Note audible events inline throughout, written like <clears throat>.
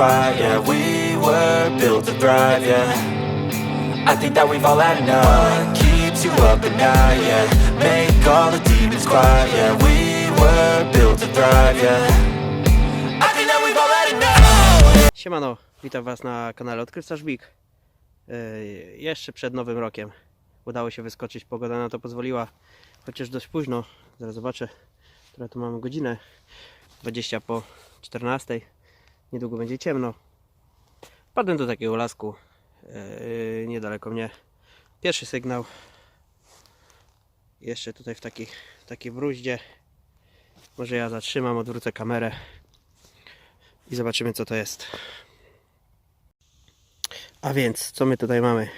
quiet. Yeah, we were built to thrive. Yeah, I think that we've all had enough. What keeps you up at night? Yeah, make all the demons quiet. Yeah, we were built to thrive. Yeah. Siemano, witam Was na kanale Odkrywca Żbik. Yy, jeszcze przed nowym rokiem udało się wyskoczyć, pogoda na to pozwoliła, chociaż dość późno. Zaraz zobaczę, która tu mamy godzinę. 20 po 14. Niedługo będzie ciemno. Padłem do takiego lasku yy, niedaleko mnie. Pierwszy sygnał. Jeszcze tutaj w takiej, w takiej bruździe. Może ja zatrzymam, odwrócę kamerę i zobaczymy co to jest. A więc, co my tutaj mamy?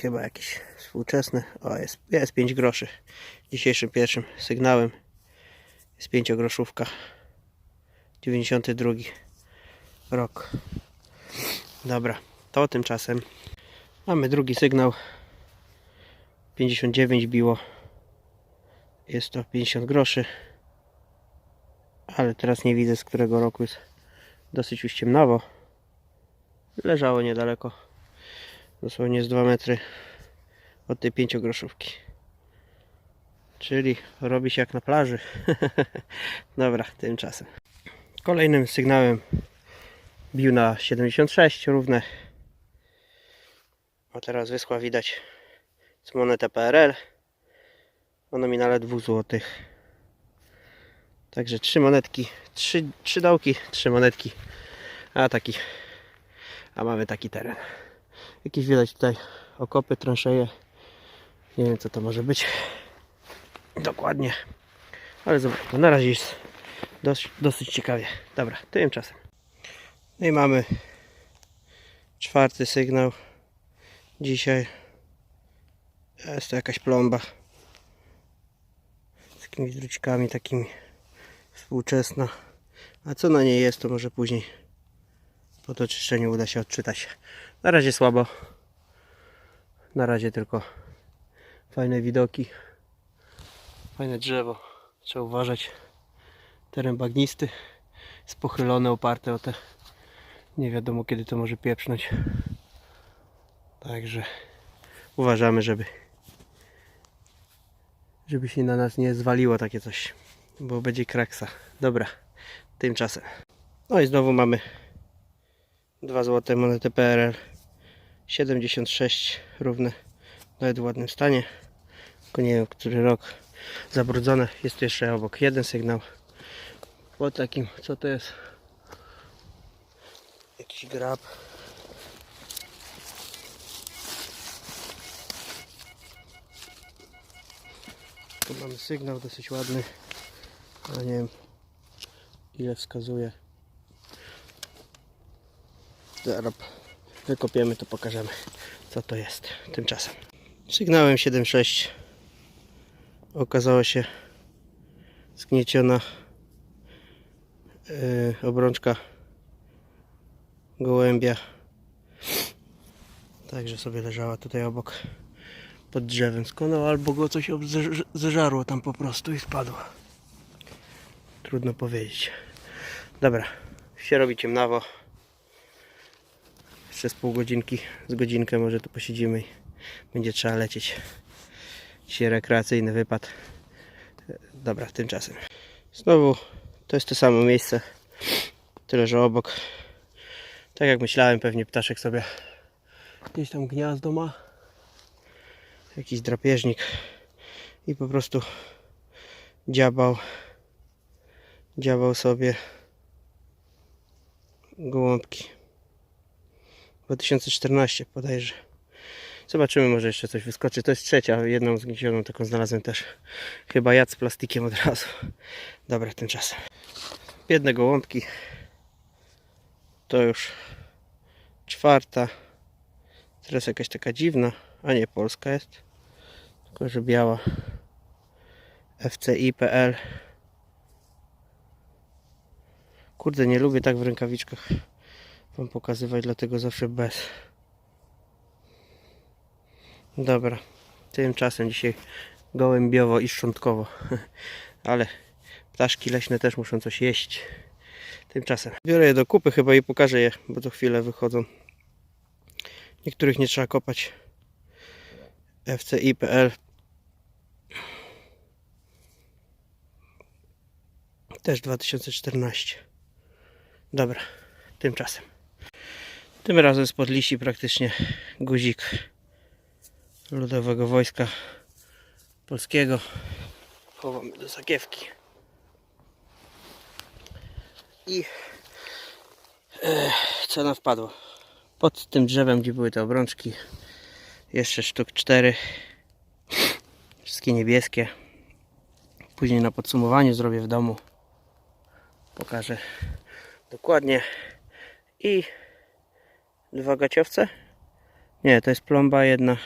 Chyba jakieś współczesne. O, jest, jest 5 groszy. Dzisiejszym pierwszym sygnałem jest 5 groszówka. 92 rok. Dobra, to tymczasem mamy drugi sygnał. 59 biło. Jest to 50 groszy. Ale teraz nie widzę z którego roku jest dosyć już ciemnawo. Leżało niedaleko. Dosłownie z 2 metry od tej 5 groszówki. Czyli robi się jak na plaży. <laughs> Dobra, tymczasem. Kolejnym sygnałem bił na 76 równe. A teraz wyschła widać z monetę PRL o nominale 2 zł. Także trzy monetki, trzy, trzy dołki, trzy monetki. A taki, a mamy taki teren. Jakieś widać tutaj okopy, transzeje. Nie wiem co to może być. Dokładnie. Ale zobacz, na razie jest dosyć, dosyć ciekawie. Dobra, tymczasem. No i mamy czwarty sygnał. Dzisiaj jest to jakaś plomba z jakimiś drucikami takimi współczesna. A co na niej jest, to może później po to czyszczeniu uda się odczytać. Na razie słabo. Na razie tylko fajne widoki. Fajne drzewo. Trzeba uważać. Teren bagnisty. Jest pochylone, oparte o te. Nie wiadomo kiedy to może pieprznąć. Także uważamy, żeby żeby się na nas nie zwaliło takie coś, bo będzie kraksa. Dobra, tymczasem. No i znowu mamy 2 złote monety PRL 76 równe, nawet w ładnym stanie. Tylko nie wiem, który rok zabrudzone. Jest tu jeszcze obok jeden sygnał. Po takim, co to jest? Jakiś grab. Tu mamy sygnał dosyć ładny, ale nie wiem ile wskazuje. Zaraz wykopiemy to pokażemy co to jest tymczasem. Sygnałem 7.6 okazało się zgnieciona yy, obrączka gołębia. Także sobie leżała tutaj obok pod drzewem skonał, albo go coś zeżarło tam po prostu i spadło. Trudno powiedzieć. Dobra, się robi ciemnawo. Jeszcze z pół godzinki, z godzinkę może tu posiedzimy i będzie trzeba lecieć. Dzisiaj rekreacyjny wypad. Dobra, tymczasem. Znowu to jest to samo miejsce. Tyle, że obok. Tak jak myślałem, pewnie ptaszek sobie gdzieś tam gniazdo ma jakiś drapieżnik i po prostu dziabał dziabał sobie gołąbki 2014 podejrzę zobaczymy może jeszcze coś wyskoczy. To jest trzecia jedną zgniecioną taką znalazłem też. Chyba jad z plastikiem od razu. Dobra tymczasem biedne gołąbki. To już czwarta. Teraz jakaś taka dziwna. A nie polska jest. Tylko że biała. FCI.pl Kurde, nie lubię tak w rękawiczkach Wam pokazywać, dlatego zawsze bez. Dobra, tymczasem dzisiaj gołębiowo i szczątkowo. <laughs> ale ptaszki leśne też muszą coś jeść. Tymczasem biorę je do kupy chyba i pokażę je, bo to chwilę wychodzą. Niektórych nie trzeba kopać. FCI.pl Też 2014. Dobra, tymczasem. Tym razem spod liści praktycznie guzik Ludowego Wojska Polskiego. Chowamy do sakiewki. I e, co nam wpadło? Pod tym drzewem, gdzie były te obrączki, jeszcze sztuk 4. Wszystkie niebieskie. Później na podsumowaniu zrobię w domu. Pokażę dokładnie. I dwa gaciowce. Nie, to jest plomba jedna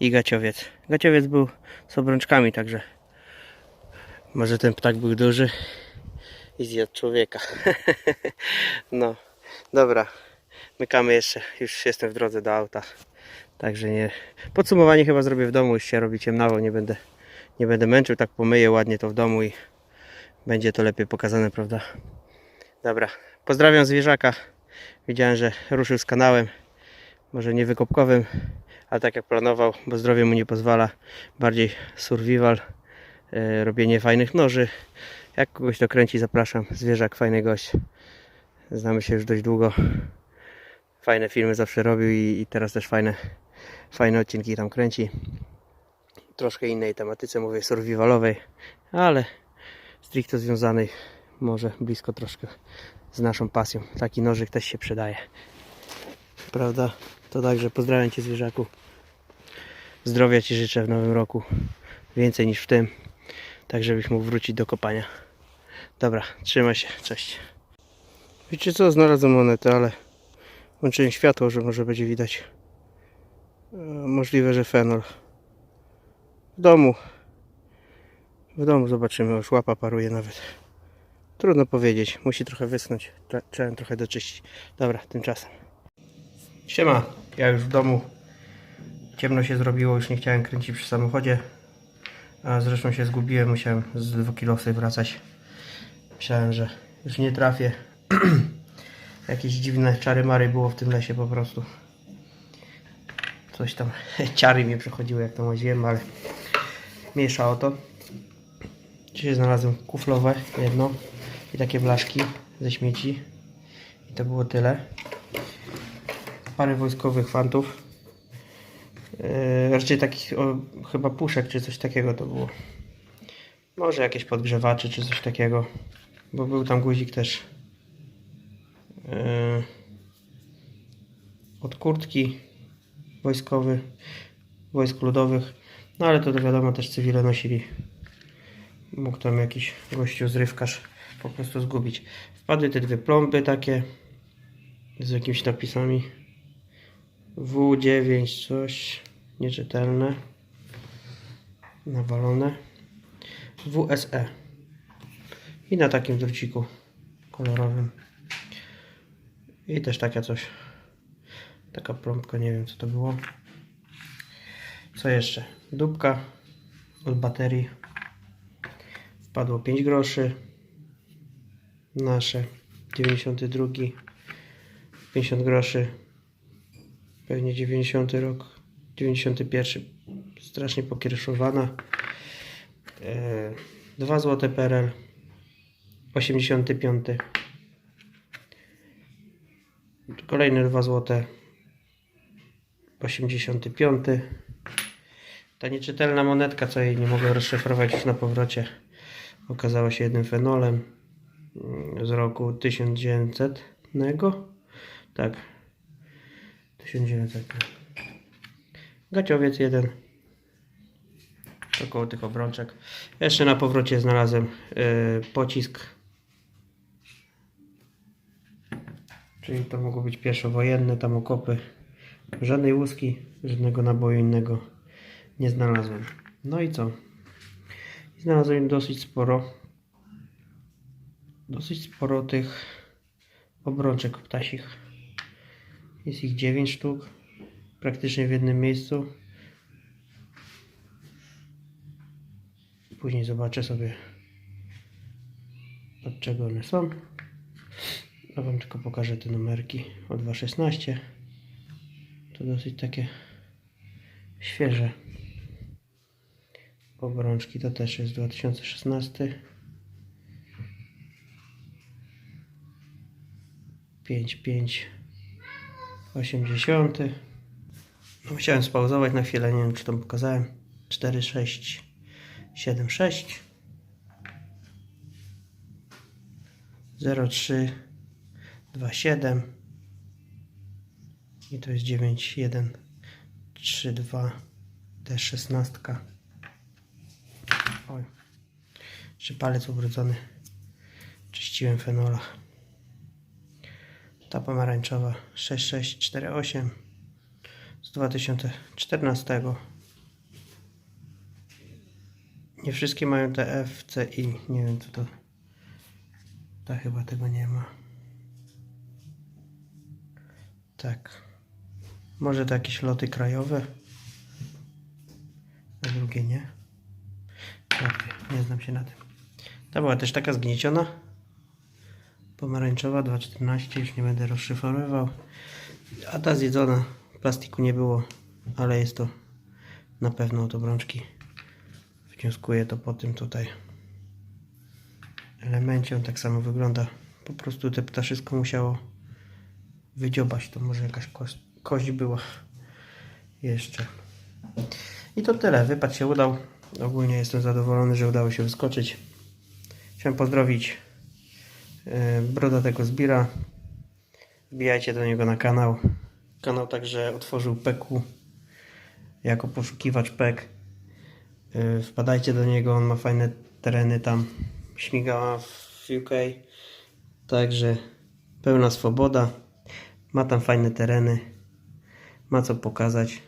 i gaciowiec. Gaciowiec był z obrączkami, także może ten ptak był duży i zjadł człowieka. <laughs> no, dobra. Mykamy jeszcze. Już jestem w drodze do auta. Także nie. Podsumowanie chyba zrobię w domu, już się robi ciemnawo, nie będę, nie będę męczył, tak pomyję ładnie to w domu i będzie to lepiej pokazane, prawda? Dobra, pozdrawiam zwierzaka. Widziałem, że ruszył z kanałem, może nie wykopkowym, ale tak jak planował, bo zdrowie mu nie pozwala. Bardziej survival, e, robienie fajnych noży. Jak kogoś to kręci, zapraszam. Zwierzak, fajny gość. Znamy się już dość długo. Fajne filmy zawsze robił i, i teraz też fajne, fajne odcinki tam kręci. Troszkę innej tematyce, mówię survivalowej, ale stricte związanej może blisko troszkę z naszą pasją. Taki nożyk też się przydaje. Prawda? To także pozdrawiam Cię zwierzaku. Zdrowia Ci życzę w nowym roku. Więcej niż w tym. Tak żebyś mógł wrócić do kopania. Dobra, trzymaj się. Cześć. Wiecie co? Znalazłem monetę, ale włączyłem światło, że może będzie widać. E, Możliwe, że fenol. W domu. W domu zobaczymy. Już łapa paruje nawet. Trudno powiedzieć. Musi trochę wyschnąć. Trze- Trzeba trochę doczyścić. Dobra, tymczasem. Siema. Ja już w domu. Ciemno się zrobiło. Już nie chciałem kręcić przy samochodzie. A zresztą się zgubiłem. Musiałem z 2 kilosy wracać. Myślałem, że już nie trafię. <clears throat> Jakieś dziwne czary mary było w tym lesie po prostu. Coś tam <laughs> ciary mnie przechodziły jak tam łaziłem, ale mniejsza o to. Dzisiaj znalazłem kuflowe jedno i takie blaszki ze śmieci. I to było tyle. Parę wojskowych fantów. Yy, raczej takich o, chyba puszek czy coś takiego to było. Może jakieś podgrzewacze czy coś takiego. Bo był tam guzik też. Yy, od kurtki wojskowy, wojsk ludowych. No ale to, wiadomo, też cywile nosili. Mógł tam jakiś gościu zrywkarz po prostu zgubić. Wpadły te dwie plomby takie z jakimiś napisami. W9 coś nieczytelne. Nawalone. WSE. I na takim druciku kolorowym. I też taka coś. Taka plombka, nie wiem co to było. Co jeszcze? Dupka od baterii. Wpadło 5 groszy. Nasze 92. 50 groszy. Pewnie 90 rok. 91. Strasznie pokiereszowana. E, 2 złote PRL. 85. Kolejne 2 złote. 85. Ta nieczytelna monetka, co jej nie mogę rozszyfrować już na powrocie, okazała się jednym fenolem mm, z roku 1900. Tak. 1900. Gaciowiec jeden. Około tych obrączek. Jeszcze na powrocie znalazłem yy, pocisk. Czyli to mogło być pierwszowojenne, tam okopy. Żadnej łuski, żadnego naboju innego nie znalazłem. No i co? Znalazłem dosyć sporo. Dosyć sporo tych obrączek ptasich. Jest ich 9 sztuk. Praktycznie w jednym miejscu. Później zobaczę sobie od czego one są. Ja Wam tylko pokażę te numerki o 2.16. To dosyć takie świeże. Obrączki to też jest 2016. 5, 5, 80. No, musiałem spauzować na chwilę, nie wiem czy to pokazałem. 4, 6, 7, 6. 0, 3, 2, 7. I to jest 9, 1, 3, 2, też 16. Oj. Jeszcze palec ubrudzony. Czyściłem fenola. Ta pomarańczowa 6648 z 2014. Nie wszystkie mają te FCI. Nie wiem co to. Ta chyba tego nie ma. Tak. Może to jakieś loty krajowe. A drugie nie. Nie znam się na tym. Ta była też taka zgnieciona. Pomarańczowa 2,14, już nie będę rozszyfrowywał. A ta zjedzona, plastiku nie było, ale jest to na pewno od obrączki. Wnioskuję to po tym tutaj elemencie. On tak samo wygląda. Po prostu te ptaszysko musiało wydziobać. To może jakaś kość, kość była jeszcze. I to tyle. Wypad się udał. Ogólnie jestem zadowolony, że udało się wyskoczyć. Chciałem pozdrowić e, Brodatego Zbira. Wbijajcie do niego na kanał. Kanał także otworzył PEK-u jako poszukiwacz PEK. E, Wpadajcie do niego, on ma fajne tereny tam. Śmigała w UK. Także pełna swoboda. Ma tam fajne tereny. Ma co pokazać.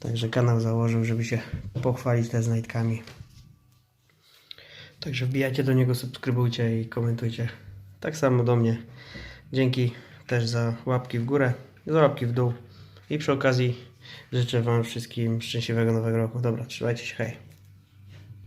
Także kanał założył, żeby się pochwalić te znajdkami. Także wbijajcie do niego, subskrybujcie i komentujcie. Tak samo do mnie. Dzięki też za łapki w górę, za łapki w dół. I przy okazji życzę Wam wszystkim szczęśliwego nowego roku. Dobra, trzymajcie się, hej.